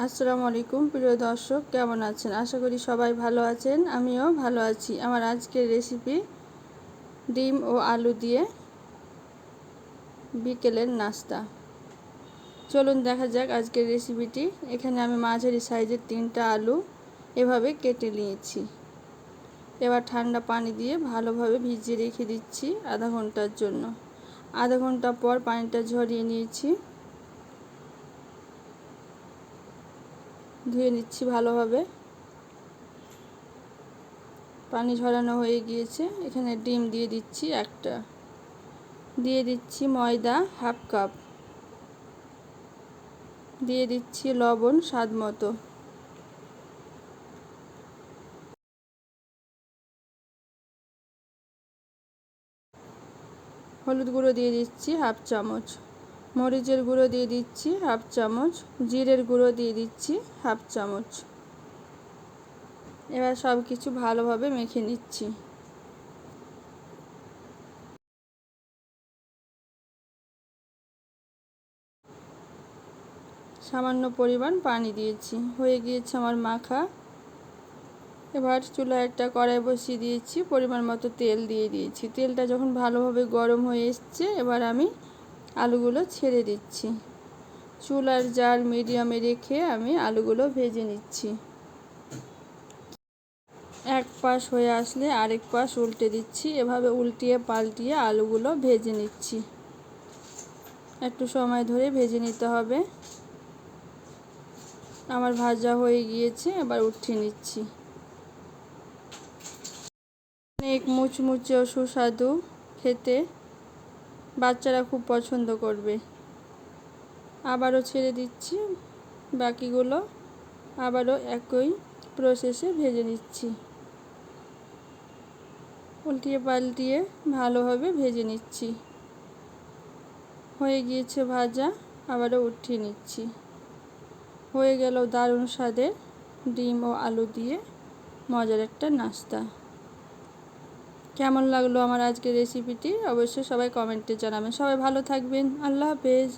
আসসালামু আলাইকুম, প্রিয় দর্শক, কেমন আছেন? আশা করি সবাই ভালো আছেন, আমিও ভালো আছি। আমার আজকের রেসিপি ডিম ও আলু দিয়ে বিকেলের নাস্তা। চলুন দেখা যাক আজকের রেসিপিটি এখানে আমি মাঝারি সাইজের তিনটা আলু এভাবে কেটে নিয়েছি। এবার ঠান্ডা পানি দিয়ে ভালোভাবে ভিজিয়ে রেখে দিচ্ছি আধা ঘণ্টার জন্য। আধা ঘণ্টা পর পানিটা ঝরিয়ে নিয়েছি। ধুয়ে নিচ্ছি ভালোভাবে। পানি ঝরানো হয়ে গিয়েছে। এখানে ডিম দিয়ে দিচ্ছি একটা। দিয়ে দিচ্ছি ময়দা হাফ কাপ। দিয়ে দিচ্ছি লবণ স্বাদ মতো। হলুদ গুঁড়ো দিয়ে দিচ্ছি হাফ চামচ। মরিচের গুঁড়ো দিয়ে দিচ্ছি হাফ চামচ, জিরের গুঁড়ো দিয়ে দিচ্ছি হাফ চামচ। এবার সব কিছু ভালোভাবে মেখে নিচ্ছি। সামান্য পরিমাণ পানি দিয়েছি, হয়ে গিয়েছে আমার মাখা। এবার চুলায় একটা কড়াই বসিয়ে দিয়েছি, পরিমাণ মতো তেল দিয়ে দিয়েছি। তেলটা যখন ভালোভাবে গরম হয়ে এসছে, এবার আমি আলুগুলো ছেড়ে দিচ্ছি। চুলার জাল মিডিয়ামে রেখে আমি আলুগুলো ভেজে নিচ্ছি। এক পাশ হয়ে আসলে আরেক পাশ উল্টে দিচ্ছি। এভাবে উল্টিয়ে পাল্টিয়ে আলুগুলো ভেজে নিচ্ছি। একটু সময় ধরে ভেজে নিতে হবে। আমার ভাজা হয়ে গিয়েছে, এবার উঠিয়ে নিচ্ছি। অনেক মুচমুচে ও সুস্বাদু খেতে। বাচ্চারা খুব পছন্দ করবে। আবারও ছেড়ে দিচ্ছি। বাকিগুলো আবারও একই প্রসেসে ভেজে নিচ্ছি। উল্টিয়ে পাল্টিয়ে ভালোভাবে ভেজে নিচ্ছি। হয়ে গিয়েছে ভাজা, আবারও উঠিয়ে নিচ্ছি। হয়ে গেল দারুণ স্বাদের ডিম ও আলু দিয়ে মজার একটা নাস্তা। কেমন লাগল আমার আজকের রেসিপিটি অবশ্যই সবাই কমেন্টে জানাবেন। সবাই ভালো থাকবেন। আল্লাহ হাফেজ।